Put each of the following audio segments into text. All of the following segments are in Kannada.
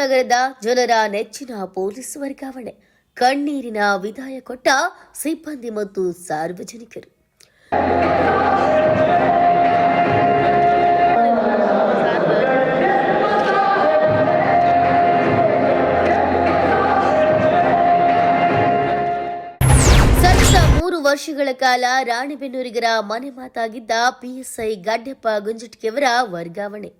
ನಗರದ ಜನರ ನೆಚ್ಚಿನ ಪೊಲೀಸ್ ವರ್ಗಾವಣೆ. ಕಣ್ಣೀರಿನ ವಿದಾಯ ಕೊಟ್ಟ ಸಿಬ್ಬಂದಿ ಮತ್ತು ಸಾರ್ವಜನಿಕರು. ವರ್ಷಗಳ ಕಾಲ ರಾಣಿಬೆನ್ನೂರಿಗರ ಮನೆ ಮಾತಾಗಿದ್ದ ಪಿಎಸ್ಐ ಗಡ್ಡೆಪ್ಪ ಗುಂಜಟ್ಕಿಯವರ ವರ್ಗಾವಣೆ.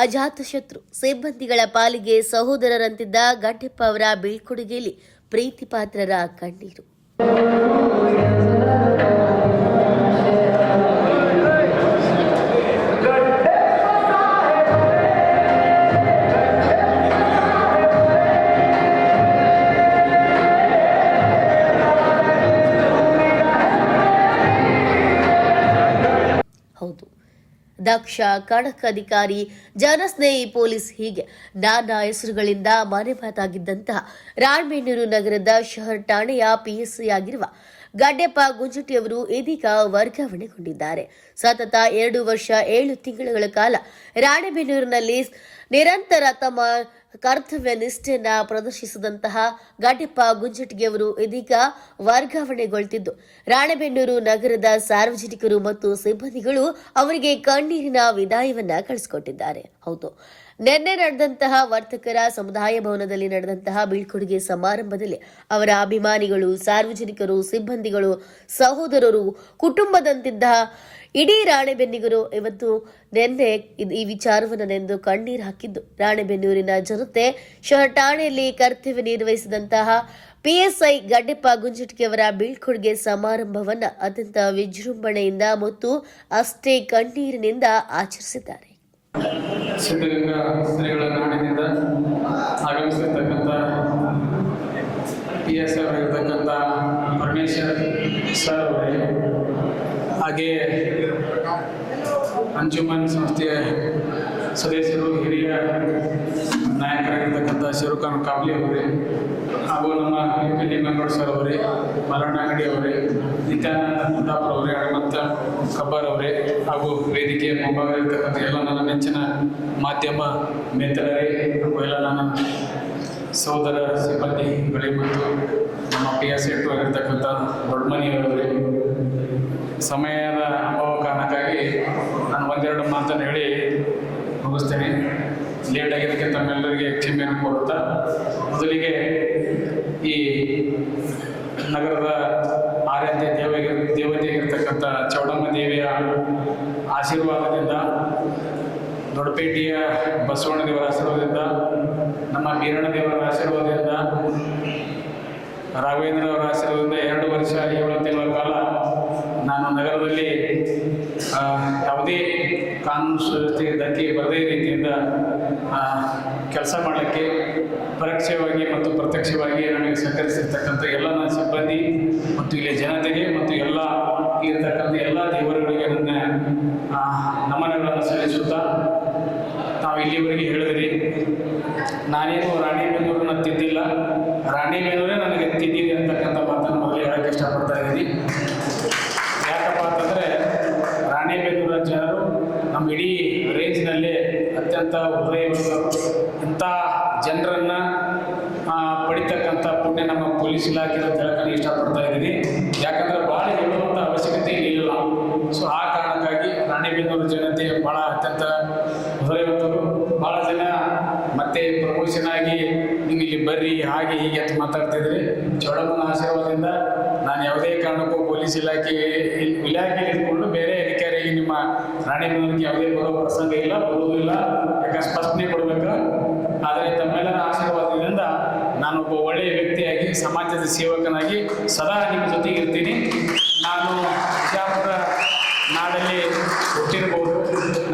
ಅಜಾತಶತ್ರು ಸಿಬ್ಬಂದಿಗಳ ಪಾಲಿಗೆ ಸಹೋದರರಂತಿದ್ದ ಗಡ್ಡೆಪ್ಪ ಅವರ ಬೀಳ್ಕೊಡುಗೆಯಲ್ಲಿ ಪ್ರೀತಿಪಾತ್ರರ ಕಣ್ಣೀರು. ದಕ್ಷ ಖಡಕ್ ಅಧಿಕಾರಿ, ಜನಸ್ನೇಹಿ ಪೊಲೀಸ್ ಹೀಗೆ ನಾನಾ ಹೆಸರುಗಳಿಂದ ಮನೆ ಮಾತಾಗಿದ್ದಂತಹ ರಾಣಬೇನ್ನೂರು ನಗರದ ಶಹರ್ ಠಾಣೆಯ ಪಿಎಸ್ಸಿ ಆಗಿರುವ ಗಡ್ಡೆಪ್ಪ ಗುಂಜಟಿಯವರು ಇದೀಗ ವರ್ಗಾವಣೆಗೊಂಡಿದ್ದಾರೆ. ಸತತ ಎರಡು ವರ್ಷ ಏಳು ತಿಂಗಳುಗಳ ಕಾಲ ರಾಣೆಬೆನ್ನೂರಿನಲ್ಲಿ ನಿರಂತರ ತಮ್ಮ ಕರ್ತವ್ಯ ನಿಷ್ಠೆಯನ್ನ ಪ್ರದರ್ಶಿಸಿದಂತಹ ಗುಂಜಟ್ಗೆ ಅವರು ಇದೀಗ ವರ್ಗಾವಣೆಗೊಳ್ತಿದ್ದು. ರಾಣೆಬೆನ್ನೂರು ನಗರದ ಸಾರ್ವಜನಿಕರು ಮತ್ತು ಸಿಬ್ಬಂದಿಗಳು ಅವರಿಗೆ ಕಣ್ಣೀರಿನ ವಿದಾಯವನ್ನ ಕಳಿಸಿಕೊಟ್ಟಿದ್ದಾರೆ. ಹೌದು. ನಿನ್ನೆ ನಡೆದಂತಹ ವರ್ತಕರ ಸಮುದಾಯ ಭವನದಲ್ಲಿ ನಡೆದಂತಹ ಬೀಳ್ಕೊಡುಗೆ ಸಮಾರಂಭದಲ್ಲಿ ಅವರ ಅಭಿಮಾನಿಗಳು, ಸಾರ್ವಜನಿಕರು, ಸಿಬ್ಬಂದಿಗಳು, ಸಹೋದರರು, ಕುಟುಂಬದಂತಿದ್ದ ಇಡೀ ರಾಣೆಬೆನ್ನಿಗರು ಇವತ್ತು ನಿನ್ನೆ ಈ ವಿಚಾರವನ್ನು ನೆಂದು ಕಣ್ಣೀರು ಹಾಕಿದ್ದು. ರಾಣೆಬೆನ್ನೂರಿನ ಜನತೆ ಠಾಣೆಯಲ್ಲಿ ಕರ್ತವ್ಯ ನಿರ್ವಹಿಸಿದಂತಹ ಪಿಎಸ್ಐ ಗಡ್ಡೆಪ್ಪ ಗುಂಜಟ್ಗಿಯವರ ಬೀಳ್ಕೊಡುಗೆ ಸಮಾರಂಭವನ್ನ ಅತ್ಯಂತ ವಿಜೃಂಭಣೆಯಿಂದ ಮತ್ತು ಅಷ್ಟೇ ಕಣ್ಣೀರಿನಿಂದ ಆಚರಿಸಿದ್ದಾರೆ. ಪರಮೇಶ್ವರ್ ಸರ್ ಅವರೇ, ಹಾಗೆಯೇ ಅಂಜುಮನ್ ಸಂಸ್ಥೆಯ ಸದಸ್ಯರು, ಹಿರಿಯ ನಾಯಕರಾಗಿರ್ತಕ್ಕಂಥ ಶಿವಖಾನ್ ಕಾಬ್ಲಿ ಅವರೇ, ಹಾಗೂ ನಮ್ಮ ಎಂ ಎ ಲಿಂಗನಗೌಡ ಸರ್ ಅವರೇ ಮರಣ್ಣಗಡಿ ಅವರೇ, ನಿತ್ಯಾನಂದ ಕುಂದಾಪುರ ಅವರೇ, ಹನುಮಂತ ಕಬ್ಬಾರ್ ಅವರೇ, ಹಾಗೂ ವೇದಿಕೆಯ ಮುಂಭಾಗ ಇರ್ತಕ್ಕಂಥ ಎಲ್ಲ ನನ್ನ ನೆಚ್ಚಿನ ಮಾಧ್ಯಮ ಮಿತ್ರರೇ, ಹಾಗೂ ಎಲ್ಲ ನನ್ನ ಸಹೋದರ ಸಿಬ್ಬಂದಿಗಳೇ ಮತ್ತು ನಮ್ಮ ಪಿ ಎಸ್ ಎಟ್ಟು ಆಗಿರ್ತಕ್ಕಂಥ ದೊಡ್ಡಮನಿಯವರೇ ಸಮಯದ ಅಭಾವ ಕಾರಣಕ್ಕಾಗಿ ನಾನು ಅಂತ ಹೇಳಿ ಮುಗಿಸ್ತೇನೆ. ಲೇಟ್ ಆಗಿದ್ದಕ್ಕೆ ತಮ್ಮೆಲ್ಲರಿಗೆ ಕ್ಷಮೆಯನ್ನು ಕೋರುತ್ತಾ ಮೊದಲಿಗೆ ಈ ನಗರದ ಆರಾಧ್ಯ ದೇವತೆ ದೇವತೆಯಾಗಿರ್ತಕ್ಕಂಥ ಚೌಡಮ್ಮ ದೇವಿಯ ಆಶೀರ್ವಾದದಿಂದ, ದೊಡ್ಡಪೇಟೆಯ ಬಸವಣ್ಣ ದೇವರ ಆಶೀರ್ವಾದದಿಂದ, ನಮ್ಮ ಬೀರಣ್ಣ ದೇವರ ಆಶೀರ್ವಾದದಿಂದ, ರಾಘವೇಂದ್ರ ಅವರ ಆಶೀರ್ವಾದದಿಂದ ಎರಡು ವರ್ಷ ಏಳು ತಿಂಗಳ ಕಾಲ ನಾನು ನಗರದಲ್ಲಿ ಯಾವುದೇ ಕಾನೂನು ಸುವ್ಯವಸ್ಥೆಗೆ ಧಕ್ಕೆ ಬರದೇ ರೀತಿಯಿಂದ ಕೆಲಸ ಮಾಡಲಿಕ್ಕೆ ಪರೋಕ್ಷವಾಗಿ ಮತ್ತು ಪ್ರತ್ಯಕ್ಷವಾಗಿ ನನಗೆ ಸಹಕರಿಸಿರ್ತಕ್ಕಂಥ ಎಲ್ಲ ನನ್ನ ಸಿಬ್ಬಂದಿ ಮತ್ತು ಇಲ್ಲಿ ಜನತೆಗೆ ಮತ್ತು ಎಲ್ಲ ಇರತಕ್ಕಂಥ ಎಲ್ಲ ದೇವರುಗಳಿಗೆ ನನ್ನ ನಮನಗಳನ್ನು ಸಲ್ಲಿಸುತ್ತಾ ನಾವು ಇಲ್ಲಿವರೆಗೆ ಹೇಳಿದ್ರಿ. ನಾನೇನು ರಾಣಿಬೆನ್ನೂರನ್ನ ತಿದ್ದಿಲ್ಲ ರಾಣಿ ರಾಣಿಬೆನ್ನೂರೇ ನನಗೆ ತಿದ್ದಿದೆ ಅಂತಕ್ಕಂಥ ಮಾತನ್ನು ಮೊದಲು ಹೇಳಕ್ಕೆ ಇಷ್ಟಪಡ್ತಾ ಇದ್ದೀನಿ ಯಾಕಪ್ಪ ಅಂತಂದರೆ ರಾಣಿಬೆನ್ನೂರ ಜನರು ನಮ್ಮ ಇಡೀ ರೇಂಜ್ನಲ್ಲೇ ಅತ್ಯಂತ ಹೃದಯ ಇಂಥ ಜನರನ್ನು ಪಡಿತಕ್ಕಂಥ ಪುಣ್ಯ ನಮ್ಮ ಪೊಲೀಸ್ ಇಲಾಖೆ ಅಂತ ಹೇಳಕ್ಕೆ ಇಷ್ಟಪಡ್ತಾ ಇದ್ದೀನಿ. ಯಾಕಂದರೆ ಭಾಳ ಹೇಳುವಂಥ ಅವಶ್ಯಕತೆ ಇಲ್ಲ ಸೊ ಆ ಕಾರಣಕ್ಕಾಗಿ ರಾಣಿಬೆನ್ನೂರು ಜನತೆ ಭಾಳ ಅತ್ಯಂತ ಹೃದಯವಂತರು. ಭಾಳ ಜನ ಮತ್ತೆ ಪ್ರಮೋಷನ್ ಆಗಿ ನೀವು ಇಲ್ಲಿ ಬರ್ರಿ, ಹಾಗೆ ಹೀಗೆ ಅಂತ ಮಾತಾಡ್ತಿದ್ರಿ. ಚೌಡಮ್ಮನ ಆಶೀರ್ವಾದದಿಂದ ನಾನು ಯಾವುದೇ ಕಾರಣಕ್ಕೂ ಪೊಲೀಸ್ ಇಲಾಖೆ, ಇಲಾಖೆಯಲ್ಲಿ ಇದ್ಕೊಂಡು ಬೇರೆ ನಿಮ್ಮ ರಾಣಿಬೆನ್ನೂರಿಗೆ ಯಾವುದೇ ಬರೋ ಪ್ರಸಂಗ ಇಲ್ಲ ಬರುವುದಿಲ್ಲ ಯಾಕಂದ್ರೆ ಸ್ಪಷ್ಟನೆ ಕೊಡಬೇಕು. ಆದರೆ ತಮ್ಮೆಲ್ಲರ ಆಶೀರ್ವಾದದಿಂದ ನಾನೊಬ್ಬ ಒಳ್ಳೆಯ ವ್ಯಕ್ತಿಯಾಗಿ, ಸಮಾಜದ ಸೇವಕನಾಗಿ ಸದಾ ನಿಮ್ಮ ಜೊತೆಗೆ ಇರ್ತೀನಿ. ನಾನು ಬಿಜಾಪುರ ನಾಡಲ್ಲಿ ಹುಟ್ಟಿರಬಹುದು.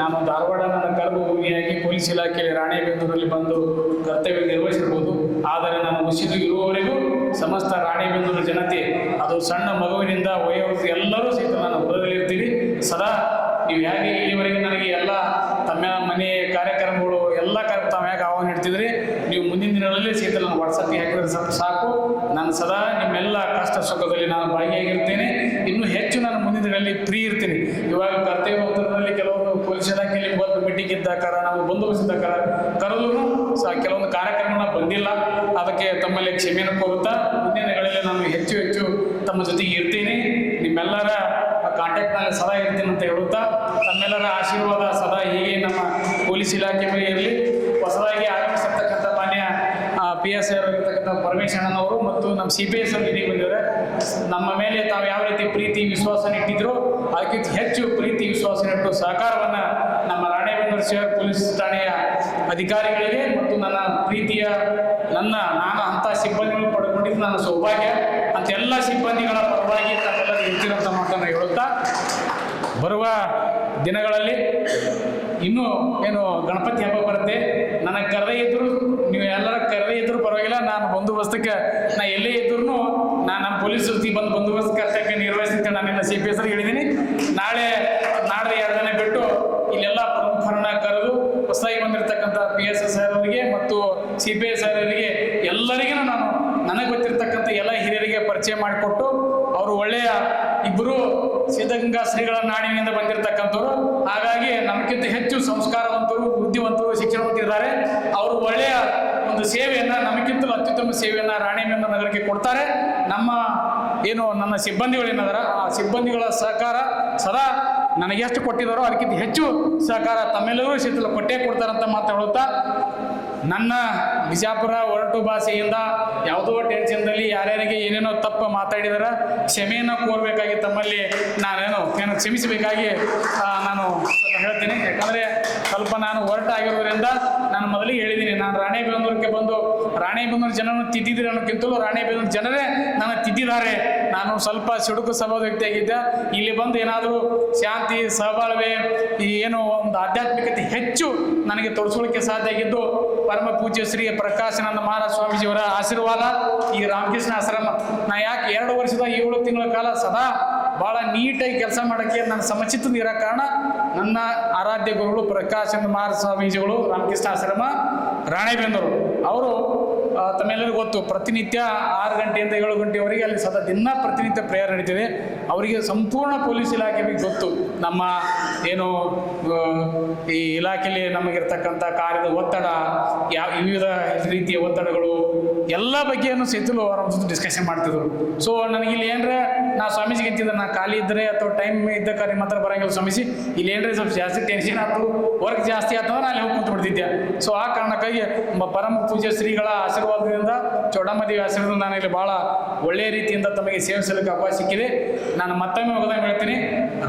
ನಾನು ಧಾರವಾಡ ನನ್ನ ಕರ್ಮಭೂಮಿಯಾಗಿ ಪೊಲೀಸ್ ಇಲಾಖೆಯಲ್ಲಿ ರಾಣೆಬೆನ್ನೂರಲ್ಲಿ ಬಂದು ಕರ್ತವ್ಯ ನಿರ್ವಹಿಸಿರ್ಬೋದು ಆದರೆ ನಾನು ಮುಸಿದು ಇರುವವರೆಗೂ ಸಮಸ್ತ ರಾಣೆಬೆನ್ನೂರು ಜನತೆ, ಅದು ಸಣ್ಣ ಮಗುವಿನಿಂದ ವಯೋವೃದ್ಧ ಎಲ್ಲರೂ ಸಹಿತ ನಾನು ಹೊರದಲ್ಲಿರ್ತೀನಿ ಸದಾ ನೀವು ಹೇಗೆ ಇಲ್ಲಿವರೆಗೆ ನನಗೆ ಎಲ್ಲ ತಮ್ಮ ಮನೆ ಕಾರ್ಯಕ್ರಮಗಳು ಎಲ್ಲ ಕಾರ್ಯ ತಾವು ಹೇಗೆ ಆಹ್ವಾನ ನೀಡ್ತಿದ್ರಿ ನೀವು ಮುಂದಿನ ದಿನಗಳಲ್ಲಿ ದಿನಗಳಲ್ಲಿ ಸಹಿತ ನಾನು ವಾಟ್ಸಪ್ಗೆ ಹಾಕಿದ್ರೆ ಸ್ವಲ್ಪ ಸಾಕು ನಾನು ಸದಾ ನಿಮ್ಮೆಲ್ಲ ಕಷ್ಟ ಸುಖದಲ್ಲಿ ನಾನು ಭಾಗಿಯಾಗಿರ್ತೇನೆ ಇನ್ನೂ ಹೆಚ್ಚು ನಾನು ಮುಂದಿನ ದಿನಗಳಲ್ಲಿ ಫ್ರೀ ಇರ್ತೀನಿ ಇವಾಗ ಕರ್ತವ್ಯ ಒತ್ತಡದಲ್ಲಿ ಕೆಲವೊಂದು ಪೊಲೀಸ್ ಇಲಾಖೆಯಲ್ಲಿ ಬಂದು ಮೀಟಿಂಗ್ ಇದ್ದಾಕಾರ ನಾವು ಬಂದೋಬಸ್ತ್ ಇದ್ದಾಕಾರ ಕರೆದ್ರು ಸಹ ಕೆಲವೊಂದು ಬಂದಿಲ್ಲ. ಅದಕ್ಕೆ ತಮ್ಮಲ್ಲಿ ಕ್ಷಮೆಯನ್ನು ಕೋರುತ್ತಾ ಮುಂದಿನ ದಿನಗಳಲ್ಲಿ ನಾನು ಹೆಚ್ಚು ಹೆಚ್ಚು ತಮ್ಮ ಜೊತೆಗೆ ಇರ್ತೀನಿ. ನಿಮ್ಮೆಲ್ಲರ ಕಾಂಟ್ಯಾಕ್ಟ್ನಲ್ಲಿ ಸದಾ ಇರ್ತೀನಿ ಅಂತ ಹೇಳುತ್ತಾ, ತಮ್ಮೆಲ್ಲರ ಆಶೀರ್ವಾದ ಸದಾ ಹೀಗೆ ನಮ್ಮ ಪೊಲೀಸ್ ಇಲಾಖೆ ಮೇಲೆ ಇರಲಿ. ಹೊಸದಾಗಿ ಆಗಮಿಸಿರ್ತಕ್ಕಂಥ ಮಾನ್ಯ ಪಿ ಎಸ್ ಐ ಆಗಿರ್ತಕ್ಕಂಥ ಪರಮೇಶ್ ಅಣ್ಣನವರು ಮತ್ತು ನಮ್ಮ ಸಿ ಪಿ ಎಸ್ ಅವರು ಬಂದಿದ್ದಾರೆ ನಮ್ಮ ಮೇಲೆ ತಾವು ಯಾವ ರೀತಿ ಪ್ರೀತಿ, ವಿಶ್ವಾಸ ಇಟ್ಟಿದ್ರು ಅದಕ್ಕಿಂತ ಹೆಚ್ಚು ಪ್ರೀತಿ, ವಿಶ್ವಾಸ ಇಟ್ಟು ಸಹಕಾರವನ್ನು ನಮ್ಮ ರಾಣೆಬೆನ್ನೂರು ಶಹರ್ ಪೊಲೀಸ್ ಠಾಣೆಯ ಅಧಿಕಾರಿಗಳಿಗೆ ನನ್ನ ನನ್ನ ನಾನು ಅಂಥ ಸಿಬ್ಬಂದಿಗಳು ಪಡ್ಕೊಂಡಿದ್ದು ನನ್ನ ಸೌಭಾಗ್ಯ. ಅಂತ ಎಲ್ಲ ಸಿಬ್ಬಂದಿಗಳ ಪರವಾಗಿ ತಾವೆಲ್ಲರೂ ಇರ್ತೀರಂತ ಮಾತನ್ನು ಹೇಳುತ್ತಾ ಬರುವ ದಿನಗಳಲ್ಲಿ ಇನ್ನೂ ಏನು ಗಣಪತಿ ಹಬ್ಬ ಬರುತ್ತೆ. ನನಗೆ ಕರೆದೇ ಇದ್ರು ನೀವು ಎಲ್ಲರ ಕರೆದೇ ಇದ್ರು ಪರವಾಗಿಲ್ಲ. ನಾನು ಬಂದೋಬಸ್ತಕ್ಕೆ, ನಾ ಎಲ್ಲೇ ಇದ್ರು ನಾನು ನಮ್ಮ ಪೊಲೀಸ್ ಜೊತೆ ಬಂದು ಬಂದೋಬಸ್ತ್ ಕರ್ತವ್ಯ ನಿರ್ವಹಿಸ್ತೀನಿ ನಾನು ಸಿ ಪಿ ಎಸ್ ಹೇಳಿದ್ದೀನಿ. ನಾಳೆ ಎರಡು ದಿನ ಬಿಟ್ಟು ಇಲ್ಲೆಲ್ಲ ಪ್ರಮುಖರನ್ನ ಕರೆದು ಹೊಸದಾಗಿ ಬಂದಿರತಕ್ಕಂಥ ಪಿ ಎಸ್ ಎಸ್ ಅವರಿಗೆ ಮತ್ತು ಸಿ ಪಿ ಎಸ್ ಅವರಿಗೆ ಎಲ್ಲರಿಗೂ ನಾನು ನನಗೆ ಗೊತ್ತಿರ್ತಕ್ಕಂಥ ಎಲ್ಲ ಹಿರಿಯರಿಗೆ ಪರಿಚಯ ಮಾಡಿಕೊಟ್ಟು ಅವರು ಒಳ್ಳೆಯ ಇಬ್ಬರು ಸಿದ್ಧಗಂಗಾ ಶ್ರೀಗಳ ನಾಡಿನಿಂದ ಬಂದಿರತಕ್ಕಂಥವ್ರು. ಹಾಗಾಗಿ ನಮಗಿಂತ ಹೆಚ್ಚು ಸಂಸ್ಕಾರವಂತರು, ಬುದ್ಧಿವಂತರು ಶಿಕ್ಷಣವಂತಿದ್ದಾರೆ ಅವರು ಒಳ್ಳೆಯ ಒಂದು ಸೇವೆಯನ್ನ ನಮಗಿಂತಲೂ ಅತ್ಯುತ್ತಮ ಸೇವೆಯನ್ನ ರಾಣಿಬೆನ್ನೂರು ನಗರಕ್ಕೆ ಕೊಡ್ತಾರೆ. ನಮ್ಮ ಏನು ನನ್ನ ಸಿಬ್ಬಂದಿಗಳೇನದಾರ ಆ ಸಿಬ್ಬಂದಿಗಳ ಸಹಕಾರ ಸದಾ ನನಗೆ ಎಷ್ಟು ಕೊಟ್ಟಿದ್ದಾರೋ ಅದಕ್ಕಿಂತ ಹೆಚ್ಚು ಸಹಕಾರ ತಮ್ಮೆಲ್ಲರೂ ಶೀತಲ ಕೊಟ್ಟೇ ಕೊಡ್ತಾರಂತ ಮಾತಾಡುತ್ತಾ ನನ್ನ ಬಿಜಾಪುರ ಒರಟು ಭಾಷೆಯಿಂದ ಯಾವುದೋ ಟೆನ್ಷನ್ದಲ್ಲಿ ಯಾರ್ಯಾರಿಗೆ ಏನೇನೋ ತಪ್ಪು ಮಾತಾಡಿದರೆ ಕ್ಷಮೆಯನ್ನು ಕೋರಬೇಕಾಗಿ ತಮ್ಮಲ್ಲಿ ನಾನೇನು ಏನು ಕ್ಷಮಿಸಬೇಕಾಗಿ ನಾನು ಹೇಳ್ತೀನಿ. ಯಾಕಂದರೆ ಸ್ವಲ್ಪ ನಾನು ಹೊರಟಾಗಿರೋದ್ರಿಂದ ನಾನು ಮೊದಲಿಗೆ ಹೇಳಿದ್ದೀನಿ. ನಾನು ರಾಣೆಬೆನ್ನೂರಿಗೆ ಬಂದು ರಾಣೆಬೆನ್ನೂರು ಜನರನ್ನು ತಿದ್ದಿದ್ದೀರಿ ಅನ್ನೋಕ್ಕಿಂತಲೂ ರಾಣೆಬೆನ್ನೂರು ಜನರೇ ನನ್ನ ತಿದ್ದಿದ್ದಾರೆ. ನಾನು ಸ್ವಲ್ಪ ಸಿಡುಕು ವ್ಯಕ್ತಿ ಆಗಿದ್ದೆ ಇಲ್ಲಿ ಬಂದು ಏನಾದರೂ ಶಾಂತಿ, ಸಹಬಾಳ್ವೆ ಏನು ಒಂದು ಆಧ್ಯಾತ್ಮಿಕತೆ ಹೆಚ್ಚು ನನಗೆ ತೋರಿಸ್ಕೊಳ್ಳಿಕ್ಕೆ ಸಾಧ್ಯ ಆಗಿದ್ದು ಪರಮ ಪೂಜ್ಯ ಶ್ರೀ ಪ್ರಕಾಶಾನಂದ ಮಹಾರಾಜ ಸ್ವಾಮೀಜಿಯವರ ಆಶೀರ್ವಾದ ಈ ರಾಮಕೃಷ್ಣ ಆಶ್ರಮ. ನಾ ಯಾಕೆ ಎರಡು ವರ್ಷದ ಏಳು ತಿಂಗಳ ಕಾಲ ಸದಾ ಭಾಳ ನೀಟಾಗಿ ಕೆಲಸ ಮಾಡೋಕ್ಕೆ ನನ್ನ ಸಮಚಿತ್ತದ ಇರೋ ಕಾರಣ ನನ್ನ ಆರಾಧ್ಯ ಗುರುಗಳು ಪ್ರಕಾಶನಂದ ಮಹಾರಾಜ ಸ್ವಾಮೀಜಿಗಳು ರಾಮಕೃಷ್ಣ ಆಶ್ರಮ ರಾಣೆಬೆನ್ನೂರು. ಅವರು ತಮ್ಮೆಲ್ಲರಿಗೂ ಗೊತ್ತು, ಪ್ರತಿನಿತ್ಯ ಆರು ಗಂಟೆಯಿಂದ ಏಳು ಗಂಟೆವರೆಗೆ ಅಲ್ಲಿ ಸದಾ ದಿನ ಪ್ರತಿನಿತ್ಯ ಪ್ರೇಯರ್ ನಡೀತಿದೆ. ಅವರಿಗೆ ಸಂಪೂರ್ಣ ಪೊಲೀಸ್ ಇಲಾಖೆ ಗೊತ್ತು. ನಮ್ಮ ಏನು ಈ ಇಲಾಖೆಯಲ್ಲಿ ನಮಗಿರ್ತಕ್ಕಂಥ ಕಾರ್ಯದ ಒತ್ತಡ ಯಾವ ವಿವಿಧ ರೀತಿಯ ಒತ್ತಡಗಳು ಎಲ್ಲ ಬಗ್ಗೆಯನ್ನು ಸೇತುಲು ಅವರ ಜೊತೆ ಡಿಸ್ಕಷನ್ ಮಾಡ್ತಿದ್ರು. ಸೊ ನನಗೆ ಇಲ್ಲಿ ಏನ್ರ ನಾ ಸ್ವಾಮೀಜಿಗೆ ಅಂತಿದ್ದೆ, ನಾ ಖಾಲಿ ಇದ್ದರೆ ಅಥವಾ ಟೈಮ್ ಇದ್ದ ನಿಮ್ಮ ಮಾತ್ರ ಬರಂಗಿಲ್ಲ ಸ್ವಾಮೀಜಿ. ಇಲ್ಲಿ ಏನ್ರ ಸ್ವಲ್ಪ ಜಾಸ್ತಿ ಟೆನ್ಷನ್ ಆಯ್ತು ವರ್ಕ್ ಜಾಸ್ತಿ ಆಯ್ತು ಅಂದ್ರೆ ಅಲ್ಲಿ ಹೋಗಿ ಕುಂತು ಬಿಡ್ತಿದ್ದೆ ಸೊ ಆ ಕಾರಣಕ್ಕಾಗಿ ಮ- ಪರಮ ಪೂಜ್ಯ ಶ್ರೀಗಳ ಆಶೀರ್ವಾದದಿಂದ, ಚೌಡಮದೇವಿ ಆಶೀರ್ವಾದದಿಂದ ನಾನು ಇಲ್ಲಿ ಭಾಳ ಒಳ್ಳೆಯ ರೀತಿಯಿಂದ ತಮಗೆ ಸೇವಿಸಲಿಕ್ಕೆ ಅವಕಾಶ ಸಿಕ್ಕಿದೆ. ನಾನು ಮತ್ತೊಮ್ಮೆ ಹೋಗೋದಾಗ ಹೇಳ್ತೀನಿ.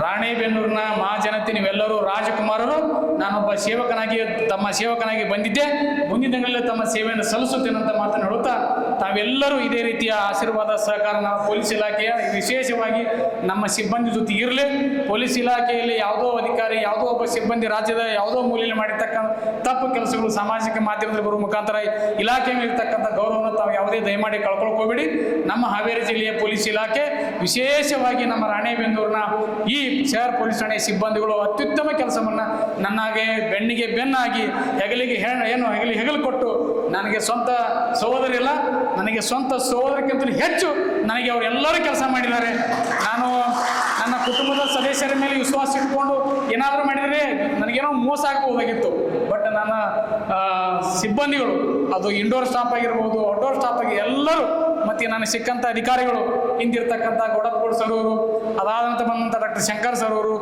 ರಾಣೆಬೆನ್ನೂರಿನ ಮಹಾಜನತೆ ನೀವೆಲ್ಲರೂ ರಾಜಕುಮಾರರು, ನಾನೊಬ್ಬ ಸೇವಕನಾಗಿ, ತಮ್ಮ ಸೇವಕನಾಗಿ ಬಂದಿದ್ದೆ. ಮುಂದಿನ ದಿನಗಳಲ್ಲಿ ತಮ್ಮ ಸೇವೆಯನ್ನು ಸಲ್ಲಿಸುತ್ತೇನೆ ಅಂತ ಮಾತನ್ನು ಹೇಳುತ್ತಾ ತಾವೆಲ್ಲರೂ ಇದೇ ರೀತಿಯ ಆಶೀರ್ವಾದ ಸಹಕಾರ ನಾವು ಪೊಲೀಸ್ ಇಲಾಖೆಯ. ವಿಶೇಷವಾಗಿ ನಮ್ಮ ಸಿಬ್ಬಂದಿ ಜೊತೆ ಇರಲಿ. ಪೊಲೀಸ್ ಇಲಾಖೆಯಲ್ಲಿ ಯಾವುದೋ ಅಧಿಕಾರಿ, ಯಾವುದೋ ಒಬ್ಬ ಸಿಬ್ಬಂದಿ ರಾಜ್ಯದ ಯಾವುದೋ ಮೂಲೆಯಲ್ಲಿ ಮಾಡಿರ್ತಕ್ಕಂಥ ತಪ್ಪು ಕೆಲಸಗಳು ಸಾಮಾಜಿಕ ಮಾಧ್ಯಮದಲ್ಲಿ ಬರುವ ಮುಖಾಂತರ ಇಲಾಖೆ ಮೇಲಿರ್ತಕ್ಕಂಥ ಗೌರವವನ್ನು ತಾವು ಯಾವುದೇ ದಯಮಾಡಿ ಕಳ್ಕೊಳ್ಕೋಬೇಡಿ. ನಮ್ಮ ಹಾವೇರಿ ಜಿಲ್ಲೆಯ ಪೊಲೀಸ್ ಇಲಾಖೆ, ವಿಶೇಷವಾಗಿ ನಮ್ಮ ರಾಣೆಬೆನ್ನೂರಿನ ಈ ಶಹರ್ ಪೊಲೀಸ್ ಠಾಣೆಯ ಸಿಬ್ಬಂದಿಗಳು ಅತ್ಯುತ್ತಮ ಕೆಲಸವನ್ನು ನನ್ನಾಗೆ ಬೆಣ್ಣಿಗೆ ಬೆನ್ನಾಗಿ ಹೆಗಲಿಗೆ ಹೆಣ್ಣು ಏನು ಹೆಗಲಿ ಹೆಗಲು ಕೊಟ್ಟು ನನಗೆ ಸ್ವಂತ ಸಹೋದರಿಲ್ಲ ನನಗೆ ಸ್ವಂತ ಸಹೋದರಕ್ಕಿಂತ ಹೆಚ್ಚು ನನಗೆ ಅವರೆಲ್ಲರೂ ಕೆಲಸ ಮಾಡಿದ್ದಾರೆ. ನಾನು ನನ್ನ ಕುಟುಂಬದ ಸದಸ್ಯರ ಮೇಲೆ ವಿಶ್ವಾಸ ಇಟ್ಕೊಂಡು ಏನಾದರೂ ಮಾಡಿದರೆ ನನಗೇನೋ ಮೋಸ ಆಗಬಹುದಾಗಿತ್ತು ಬಟ್ ನನ್ನ ಸಿಬ್ಬಂದಿಗಳು, ಅದು ಇಂಡೋರ್ ಸ್ಟಾಫ್ ಆಗಿರ್ಬೋದು ಔಟ್ಡೋರ್ ಸ್ಟಾಫ್ ಆಗಿ ಎಲ್ಲರೂ, ಮತ್ತು ನನಗೆ ಸಿಕ್ಕಂಥ ಅಧಿಕಾರಿಗಳು, ಹಿಂದಿರ್ತಕ್ಕಂಥ ಗೌಡಪ್ಪಗೌಡ ಸರ್ ಅವರು ಅದಾದಂಥ ಬಂದಂಥ ಡಾಕ್ಟರ್ ಶಂಕರ್ ಸರ್ ಅವರು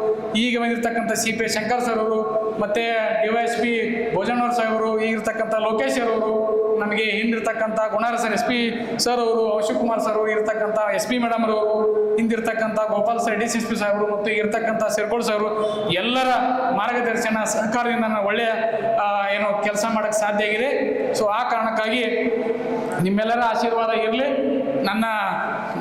ಈಗ ಬಂದಿರತಕ್ಕಂಥ ಸಿ ಪಿ ಶಂಕರ್ ಸರ್ ಅವರು ಮತ್ತು ಡಿ ವೈ ಎಸ್ ಪಿ ಭೋಜನವ್ರ ಸಾಹೇಬರು, ಈಗಿರ್ತಕ್ಕಂಥ ಲೋಕೇಶ್ ಅವರು, ನಮಗೆ ಹಿಂದಿರ್ತಕ್ಕಂಥ ಗುಣಾರ ಸರ್ ಎಸ್ ಪಿ ಸರ್ ಅವರು ಶಿವಕುಮಾರ್ ಸರ್ ಅವರು ಇರ್ತಕ್ಕಂಥ ಎಸ್ ಪಿ ಮೇಡಮ್ ಅವರು, ಹಿಂದಿರ್ತಕ್ಕಂಥ Gopal sir, D C S P ಸಾಹೇಬರು ಮತ್ತು ಇರ್ತಕ್ಕಂಥ ಸಿರ್ಗೋಳ್ ಸರ್ ಎಲ್ಲರ ಮಾರ್ಗದರ್ಶನ ಸಹಕಾರದಿಂದ ನಾನು ಒಳ್ಳೆಯ ಏನು ಕೆಲಸ ಮಾಡೋಕ್ಕೆ ಸಾಧ್ಯ ಆಗಿದೆ. ಸೊ ಆ ಕಾರಣಕ್ಕಾಗಿ ನಿಮ್ಮೆಲ್ಲರ ಆಶೀರ್ವಾದ ಇರಲಿ. ನನ್ನ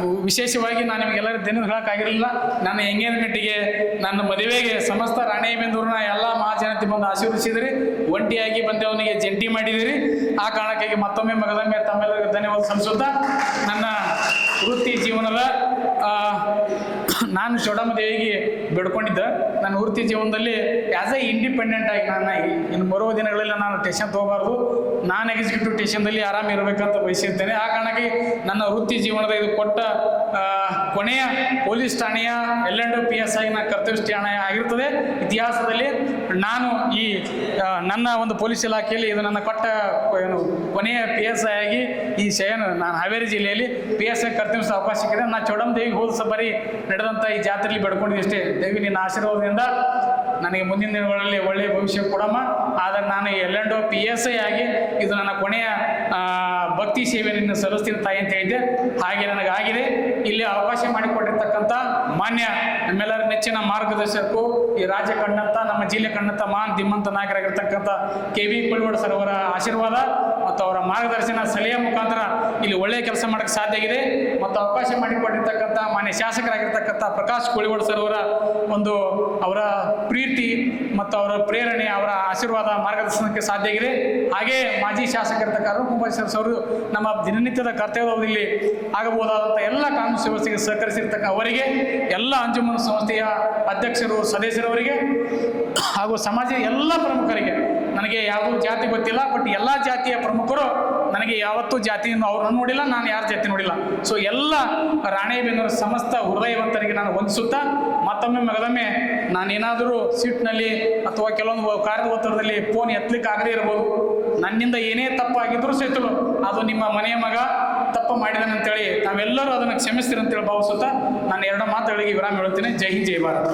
ವಿಶೇಷವಾಗಿ ನಾನು ನಿಮಗೆಲ್ಲರೂ ದಿನ ಹೇಳೋಕ್ಕಾಗಿರಲಿಲ್ಲ ನನ್ನ ಎಂಗೇಜ್ಮೆಂಟಿಗೆ ನನ್ನ ಮದುವೆಗೆ ಸಮಸ್ತ ರಾಣೆಬೆಂದೂರಿನ ಎಲ್ಲ ಮಹಾಜನತೆ ಬಂದು ಆಶೀರ್ವದಿಸಿದಿರಿ. ಒಂಟಿಯಾಗಿ ಬಂದವನಿಗೆ ಜಂಟಿ ಮಾಡಿದಿರಿ. ಆ ಕಾರಣಕ್ಕಾಗಿ ಮತ್ತೊಮ್ಮೆ ಮಗದೊಮ್ಮೆ ತಮ್ಮೆಲ್ಲರಿಗೂ ಧನ್ಯವಾದ ಸಲ್ಲಿಸುತ್ತಾ ನನ್ನ ವೃತ್ತಿ ಜೀವನದ ನಾನು ಚೌಡಮ್ಮದೇವಿಗೆ ಬೇಡ್ಕೊಂಡಿದ್ದೆ. ನನ್ನ ವೃತ್ತಿ ಜೀವನದಲ್ಲಿ ಆ್ಯಸ್ ಎ ಇಂಡಿಪೆಂಡೆಂಟ್ ಆಗಿ ನಾನು ಇನ್ನು ಬರುವ ದಿನಗಳಲ್ಲಿ ನಾನು ಟೇಷನ್ ತೊಗೋಬಾರ್ದು. ನಾನು ಎಕ್ಸಿಕ್ಯೂಟಿವ್ ಟೇಷನ್ದಲ್ಲಿ ಆರಾಮ ಇರಬೇಕಂತ ಬಯಸಿರ್ತೇನೆ. ಆ ಕಾರಣಕ್ಕೆ ನನ್ನ ವೃತ್ತಿ ಜೀವನದ ಇದು ಕೊಟ್ಟ ಕೊನೆಯ ಪೊಲೀಸ್ ಠಾಣೆಯ ಎಲ್ ಎಂಡ್ ಪಿ ಎಸ್ ಐನ ಕರ್ತವ್ಯ ಠಾಣೆ ಆಗಿರ್ತದೆ. ಇತಿಹಾಸದಲ್ಲಿ ನಾನು ಈ ನನ್ನ ಒಂದು ಪೊಲೀಸ್ ಇಲಾಖೆಯಲ್ಲಿ ಇದು ನನ್ನ ಕೊಟ್ಟ, ಏನು, ಕೊನೆಯ ಪಿ ಎಸ್ ಐ ಆಗಿ ಈ ಶಯನ ನಾನು ಹಾವೇರಿ ಜಿಲ್ಲೆಯಲ್ಲಿ ಪಿ ಎಸ್ ಐ ಕರ್ತವ್ಯ ಅವಕಾಶ ಸಿಕ್ಕಿದೆ. ನಾನು ಚೌಡಮ್ಮ ದೇವಿಗೆ ಹೋದ ಸಬರಿ ನಡೆದಂಥ ಈ ಜಾತ್ರೆಯಲ್ಲಿ ಬೇಡ್ಕೊಂಡಿದ್ದೆ ಅಷ್ಟೇ. ದೇವಿ ನಿನ್ನ ಆಶೀರ್ವಾದದಿಂದ ನನಗೆ ಮುಂದಿನ ದಿನಗಳಲ್ಲಿ ಒಳ್ಳೆಯ ಭವಿಷ್ಯ ಕೊಡಮ್ಮ. ಆದರೆ ನಾನು L and P S I ಆಗಿ ಇದು ನನ್ನ ಕೊನೆಯ ಭಕ್ತಿ ಸೇವೆ ನಿನ್ನ ಸಲ್ಲಿಸ್ತೀನಿ ತಾಯಿ ಅಂತ ಹೇಳಿದ್ದೆ. ಹಾಗೆ ನನಗಾಗಿದೆ. ಇಲ್ಲಿ ಅವಕಾಶ ಮಾಡಿಕೊಟ್ಟಿರ್ತಕ್ಕಂಥ ಮಾನ್ಯ ನಮ್ಮೆಲ್ಲರ ನೆಚ್ಚಿನ ಮಾರ್ಗದರ್ಶಕರು, ಈ ರಾಜ್ಯ ಕಂಡಂಥ ನಮ್ಮ ಜಿಲ್ಲೆ ಕಂಡಂಥ ಮಾನ್ ಧಿಮ್ಮಂತ ನಾಯಕರಾಗಿರ್ತಕ್ಕಂಥ ಕೆ ವಿ ಕುಳಿವಾಡ ಸರ್ ಅವರ ಆಶೀರ್ವಾದ. ಮತ್ತು ಅವರ ಮಾರ್ಗದರ್ಶನ ಸಲಹೆ ಮುಖಾಂತರ ಇಲ್ಲಿ ಒಳ್ಳೆಯ ಕೆಲಸ ಮಾಡೋಕ್ಕೆ ಸಾಧ್ಯ ಆಗಿದೆ. ಮತ್ತು ಅವಕಾಶ ಮಾಡಿಕೊಟ್ಟಿರ್ತಕ್ಕಂಥ ಮಾನ್ಯ ಶಾಸಕರಾಗಿರ್ತಕ್ಕಂಥ ಪ್ರಕಾಶ್ ಕೋಳಿವಾಡ ಸರ್ ಅವರ ಒಂದು ಅವರ ಪ್ರೀತಿ ಮತ್ತು ಅವರ ಪ್ರೇರಣೆ, ಅವರ ಆಶೀರ್ವಾದ ಮಾರ್ಗದರ್ಶನಕ್ಕೆ ಸಾಧ್ಯ ಆಗಿದೆ. ಹಾಗೇ ಮಾಜಿ ಶಾಸಕರಿರ್ತಕ್ಕ ಅರುಣ್ ಕುಮಾರ್ ಸರ್ ಅವರು ನಮ್ಮ ದಿನನಿತ್ಯದ ಕರ್ತವ್ಯದಲ್ಲಿ ಆಗಬಹುದಾದಂಥ ಎಲ್ಲ ಕಾನೂನು ವ್ಯವಸ್ಥೆಗೆ ಸಹಕರಿಸಿರ್ತಕ್ಕ ಅವರಿಗೆ, ಎಲ್ಲ ಅಂಜುಮನ್ ಸಂಸ್ಥೆಯ ಅಧ್ಯಕ್ಷರು ಸದಸ್ಯರವರಿಗೆ ಹಾಗೂ ಸಮಾಜದ ಎಲ್ಲ ಪ್ರಮುಖರಿಗೆ ನನಗೆ ಯಾವುದೂ ಜಾತಿ ಗೊತ್ತಿಲ್ಲ ಬಟ್ ಎಲ್ಲ ಜಾತಿಯ ಪ್ರಮುಖರು ನನಗೆ ಯಾವತ್ತೂ ಜಾತಿಯನ್ನು ಅವರು ನೋಡಿಲ್ಲ, ನಾನು ಯಾರ ಜಾತಿ ನೋಡಿಲ್ಲ. ಸೊ ಎಲ್ಲ ರಾಣೆಬೆನ್ನೂರು ಸಮಸ್ತ ಹೃದಯವಂತರಿಗೆ ನಾನು ವಂದಿಸುತ್ತಾ, ಮತ್ತೊಮ್ಮೆ ಮಗದೊಮ್ಮೆ ನಾನೇನಾದರೂ ಸೀಟ್ನಲ್ಲಿ ಅಥವಾ ಕೆಲವೊಂದು ಕಾರ್ಯದ ಒತ್ತಡದಲ್ಲಿ ಫೋನ್ ಎತ್ತಲಿಕ್ಕೆ ಆಗದೇ ಇರ್ಬೋದು. ನನ್ನಿಂದ ಏನೇ ತಪ್ಪಾಗಿದ್ರೂ ಸಹಿತ ಅದು ನಿಮ್ಮ ಮನೆಯ ಮಗ ತಪ್ಪು ಮಾಡಿದಾನೆ ಅಂತೇಳಿ ತಾವೆಲ್ಲರೂ ಅದನ್ನು ಕ್ಷಮಿಸ್ತೀರಂತೇಳಿ ಭಾವಿಸುತ್ತಾ, ನಾನು ಎರಡು ಮಾತುಗಳಿಗೆ ವಿರಾಮ ಹೇಳ್ತೀನಿ. ಜೈ ಹಿಂದ್, ಜೈ ಭಾರತ್.